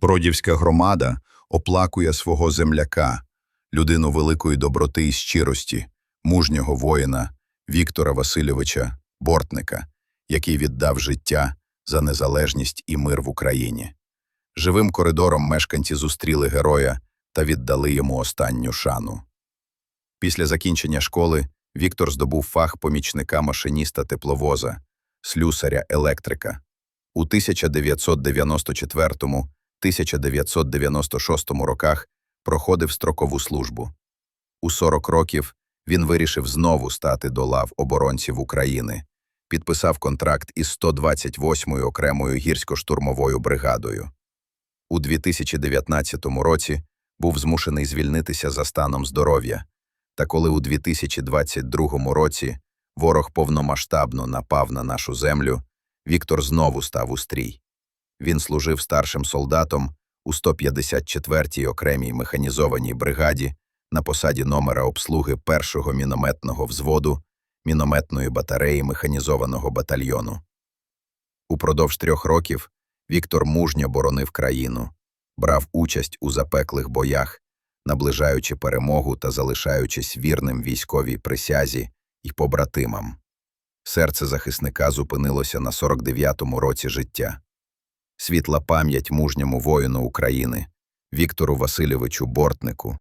Бродівська громада оплакує свого земляка, людину великої доброти і щирості, мужнього воїна Віктора Васильовича Бортника, який віддав життя за незалежність і мир в Україні. Живим коридором мешканці зустріли героя та віддали йому останню шану. Після закінчення школи Віктор здобув фах помічника машиніста тепловоза, слюсаря електрика. У 1994-1996 роках проходив строкову службу. У 40 років він вирішив знову стати до лав оборонців України, підписав контракт із 128-ю окремою гірсько-штурмовою бригадою. У 2019 році був змушений звільнитися за станом здоров'я, та коли у 2022 році ворог повномасштабно напав на нашу землю, Віктор знову став у стрій. Він служив старшим солдатом у 154-й окремій механізованій бригаді на посаді номера обслуги першого мінометного взводу мінометної батареї механізованого батальйону. Упродовж трьох років Віктор мужньо боронив країну, брав участь у запеклих боях, наближаючи перемогу та залишаючись вірним військовій присязі і побратимам. Серце захисника зупинилося на 49-му році життя. Світла пам'ять мужньому воїну України Віктору Васильовичу Бортнику,